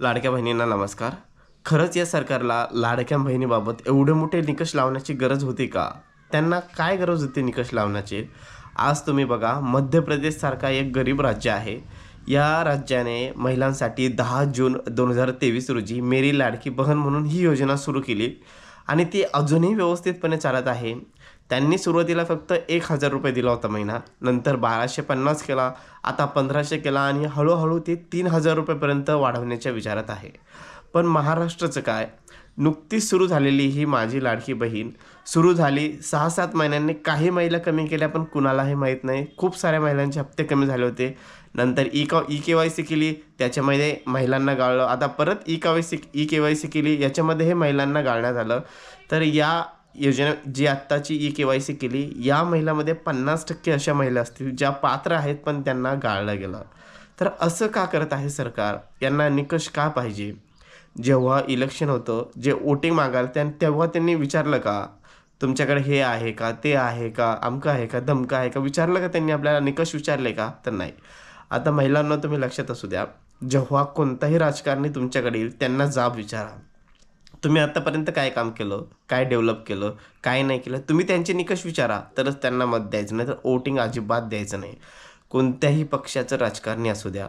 लाडक्या बहिणींना नमस्कार. खरंच या सरकारला लाडक्या बहिणीबाबत एवढे मोठे निकष लावण्याची गरज होती का? त्यांना काय गरज होती निकष लावण्याची? आज तुम्ही बघा मध्य प्रदेशसारखा एक गरीब राज्य आहे. या राज्याने महिलांसाठी दहा जून दोन हजार तेवीस रोजी मेरी लाडकी बहन म्हणून ही योजना सुरू केली आणि ती अजूनही व्यवस्थितपणे चालत आहे. त्यांनी सुरुवातीला फक्त एक हजार रुपये दिला होता महिना. नंतर बाराशे पन्नास केला आता पंधराशे केला आणि हळूहळू ते तीन हजार रुपयेपर्यंत वाढवण्याच्या विचारात आहे. पण महाराष्ट्राचं काय? नुकतीच सुरू झालेली ही माझी लाडकी बहीण सुरू झाली सहा सात महिन्यांनी काही महिला कमी केल्या पण कुणालाही माहीत नाही. खूप साऱ्या महिलांचे हप्ते कमी झाले होते. नंतर ई का ई के वाय सी केली त्याच्यामध्ये महिलांना गाळलं. आता परत E K Y C E K Y C केली याच्यामध्ये हे महिलांना गाळण्यात आलं. तर या योजना जी आत्ताची ई के वाय सी केली या महिलामध्ये पन्नास टक्के अशा महिला असतील ज्या पात्र आहेत पण त्यांना गाळलं गेलं. तर असं का करत आहे सरकार? यांना निकष का पाहिजे? जेव्हा इलेक्शन होतं जे वोटिंग मागाल त्या तेव्हा त्यांनी विचारलं का? तुमच्याकडे हे आहे का? ते आहे का? अमकं आहे का? धमकं आहे का? विचारलं का त्यांनी? आपल्याला निकष विचारले का? तर नाही. आता महिलांना तुम्ही लक्षात असू द्या. जेव्हा कोणताही राजकारणी तुमच्याकडे येईल त्यांना जाब विचारा. तुम्ही आत्तापर्यंत काय काम केलं? काय डेव्हलप केलं? काय नाही केलं? तुम्ही त्यांचे निकष विचारा. तरच त्यांना मत द्यायचं. नाही तर वोटिंग अजिबात द्यायचं नाही. कोणत्याही पक्षाचं राजकारणी असू द्या.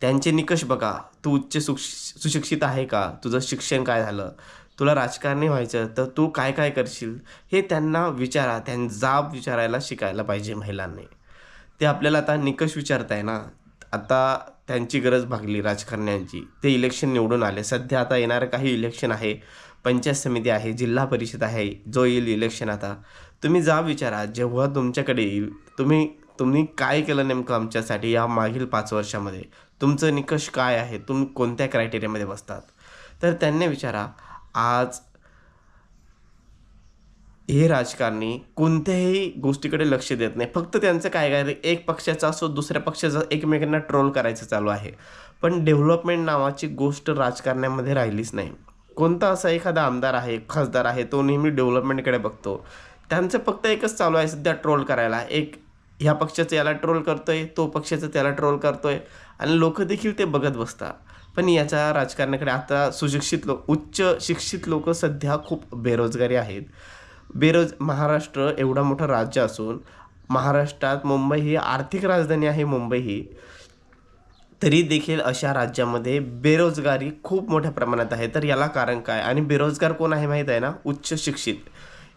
त्यांचे निकष बघा. तू उच्च सुशिक्षित आहे का? तुझं शिक्षण काय झालं? तुला राजकारणी व्हायचं तर तू काय काय करशील? हे त्यांना विचारा. त्यां जाब विचारायला शिकायला पाहिजे महिलांनी. ते आपल्याला आता निकष विचारताय ना? आता त्यांची गरज भागली राजकारण्यांची. ते इलेक्शन निवडून आले. सध्या आता येणारं काही इलेक्शन आहे. पंचायत समिती आहे जिल्हा परिषद आहे जो येईल इलेक्शन आता. तुम्ही जा विचारा जेव्हा तुमच्याकडे येईल तुम्ही तुम्ही काय केलं नेमकं आमच्यासाठी या मागील पाच वर्षामध्ये? तुमचं निकष काय आहे? तुम्ही कोणत्या क्रायटेरियामध्ये बसतात? तर त्यांनी विचारा आज हे राजकारणी कोणत्याही गोष्टीकडे लक्ष देत नाही. फक्त त्यांचं काय काय एक पक्षाचा असो दुसऱ्या पक्षाचा एकमेकांना ट्रोल करायचं चालू आहे. पण डेव्हलपमेंट नावाची गोष्ट राजकारण्यामध्ये राहिलीच नाही. कोणता असा एखादा आमदार आहे खासदार आहे तो नेहमी डेव्हलपमेंटकडे बघतो. त्यांचं फक्त एकच चालू आहे सध्या ट्रोल करायला. एक ह्या पक्षाचं याला ट्रोल करतोय तो पक्षाचं त्याला ट्रोल करतोय आणि लोक देखील ते बघत बसतात. पण याच्या राजकारणाकडे आता सुशिक्षित लोक उच्च शिक्षित लोक सध्या खूप बेरोजगारी आहेत. बेरोज महाराष्ट्र एवढा मोठं राज्य असून महाराष्ट्रात मुंबई ही आर्थिक राजधानी आहे मुंबई ही. तरी देखील अशा राज्यामध्ये बेरोजगारी खूप मोठ्या प्रमाणात आहे. तर याला कारण काय? आणि बेरोजगार कोण आहे माहीत आहे ना? उच्च शिक्षित.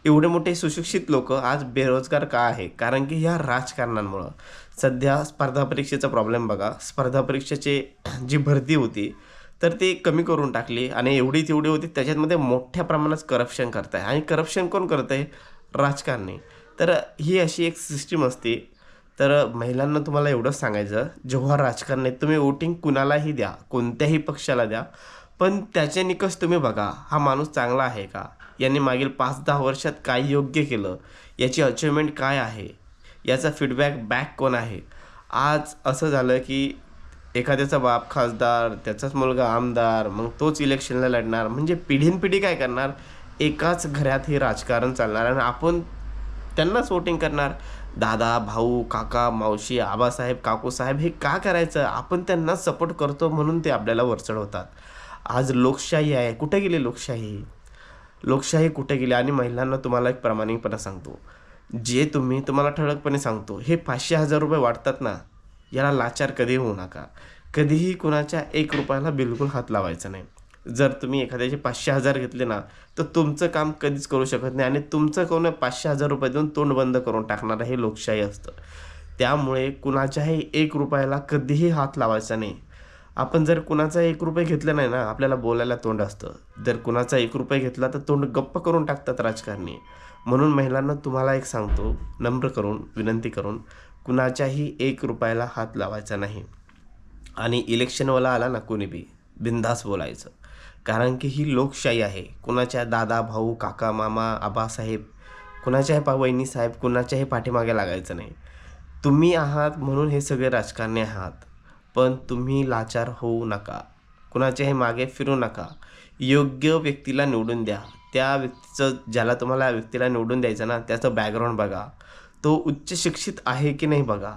एवढे मोठे सुशिक्षित लोक आज बेरोजगार का आहे? कारण की ह्या राजकारणांमुळं. सध्या स्पर्धा परीक्षेचा प्रॉब्लेम बघा. स्पर्धा परीक्षेचे जी भरती होती तर ती कमी करून टाकली आणि एवढी तेवढी होती त्याच्यामध्ये मोठ्या प्रमाणात करप्शन करत आहे आणि करप्शन कोण करत आहे? राजकारणी. तर ही अशी एक सिस्टीम असते. तर महिलांना तुम्हाला एवढंच सांगायचं जेव्हा राजकारणी तुम्ही वोटिंग कुणालाही द्या कोणत्याही पक्षाला द्या पण त्याचे निकष तुम्ही बघा हा माणूस चांगला आहे का? यांनी मागील पाच दहा वर्षात काय योग्य केलं? याची अचिव्हमेंट काय आहे? याचा फीडबॅक बॅक कोण आहे? आज असं झालं की एखाद्याचा बाप खासदार त्याचाच मुलगा आमदार मग तोच इलेक्शनला लढणार. म्हणजे पिढीनपिढी काय करणार? एकाच घरात हे राजकारण चालणार आणि आपण त्यांनाच वोटिंग करणार. दादा भाऊ काका मावशी आबासाहेब काकूसाहेब हे का करायचं? आपण त्यांना सपोर्ट करतो म्हणून ते आपल्याला वरचढ होतात. आज लोकशाही आहे. कुठे गेली लोकशाही? लोकशाही कुठे गेली? आणि महिलांना तुम्हाला एक प्रामाणिकपणा सांगतो. जे तुम्ही तुम्हाला ठळकपणे सांगतो हे पाचशे हजार रुपये वाटतात ना. याला लाचार कधी होऊ नका. कधीही कुणाच्या एक रुपयाला बिलकुल हात लावायचा नाही. जर तुम्ही एखाद्याचे पाचशे हजार घेतले ना तर तुमचं काम कधीच करू शकत नाही आणि तुमचं कोण पाचशे हजार रुपये देऊन तोंड बंद करून टाकणारं हे लोकशाही असतं. त्यामुळे कुणाच्याही एक रुपयाला कधीही हात लावायचा नाही. आपण जर कुणाचा एक रुपये घेतला नाही ना आपल्याला बोलायला तोंड असतं. जर कुणाचा एक रुपये घेतला तर तोंड गप्प करून टाकतात राजकारणी. म्हणून महिलांना तुम्हाला एक सांगतो नम्र करून विनंती करून कुणाच्याही एक रुपयाला हात लावायचा नाही. आणि इलेक्शनवाला आला ना कोणी बी बिंदास बोलायचं. कारण की ही लोकशाही आहे. कुणाच्या दादा भाऊ काका मामा आबासाहेब कुणाच्याही पा वहिनीसाहेब कुणाच्याही पाठीमागे लागायचं नाही. तुम्ही आहात म्हणून हे सगळे राजकारणी आहात. पण तुम्ही लाचार होऊ नका. कुणाच्याही मागे फिरू नका. योग्य व्यक्तीला निवडून द्या. त्या व्यक्तीचं ज्याला तुम्हाला व्यक्तीला निवडून द्यायचं ना त्याचं बॅकग्राऊंड बघा. तो उच्च शिक्षित आहे की नाही बघा?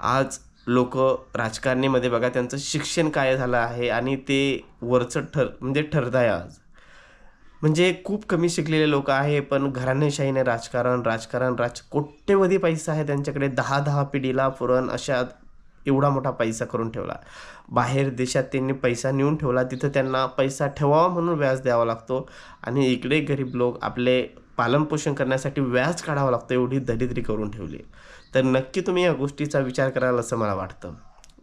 आज लोक राजकारणीमध्ये बघा त्यांचं शिक्षण काय झालं आहे आणि ते वरचं ठर म्हणजे ठरत आहे आज. म्हणजे खूप कमी शिकलेले लोक आहे पण घराणेशाहीने राजकारण राजकारण राज कोट्यवधी पैसा आहे त्यांच्याकडे. दहा दहा पिढीला पुरण अशा एवढा मोठा पैसा करून ठेवला. बाहेर देशात त्यांनी पैसा नेऊन ठेवला तिथं त्यांना पैसा ठेवावा म्हणून व्याज द्यावा लागतो. आणि इकडे गरीब लोक आपले पालनपोषण करण्यासाठी व्याज काढावं लागतं एवढी दरिद्री करून ठेवली तर नक्की तुम्ही या गोष्टीचा विचार कराल असं मला वाटतं.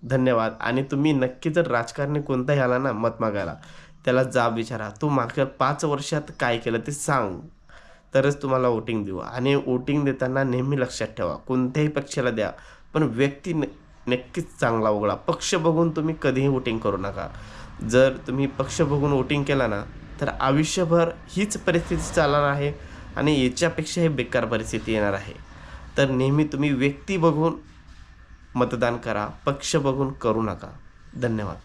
धन्यवाद. आणि तुम्ही नक्की जर राजकारणी कोणताही आला ना मत मागायला त्याला जाब विचारा. तू मागच्या पाच वर्षात काय केलं ते सांग. तरच तुम्हाला वोटिंग देऊ. आणि वोटिंग देताना नेहमी लक्षात ठेवा. कोणत्याही पक्षाला द्या पण व्यक्ती न नक्कीच चांगला उघडा. पक्ष बघून तुम्ही कधीही वोटिंग करू नका. जर तुम्ही पक्ष बघून वोटिंग केला ना तर आयुष्यभर हीच परिस्थिती चालणार आहे. आणि याच्यापेक्षाही बेकार परिस्थिती येणार आहे. तर नेहमी तुम्ही व्यक्ती बघून मतदान करा पक्ष बघून करू नका. धन्यवाद.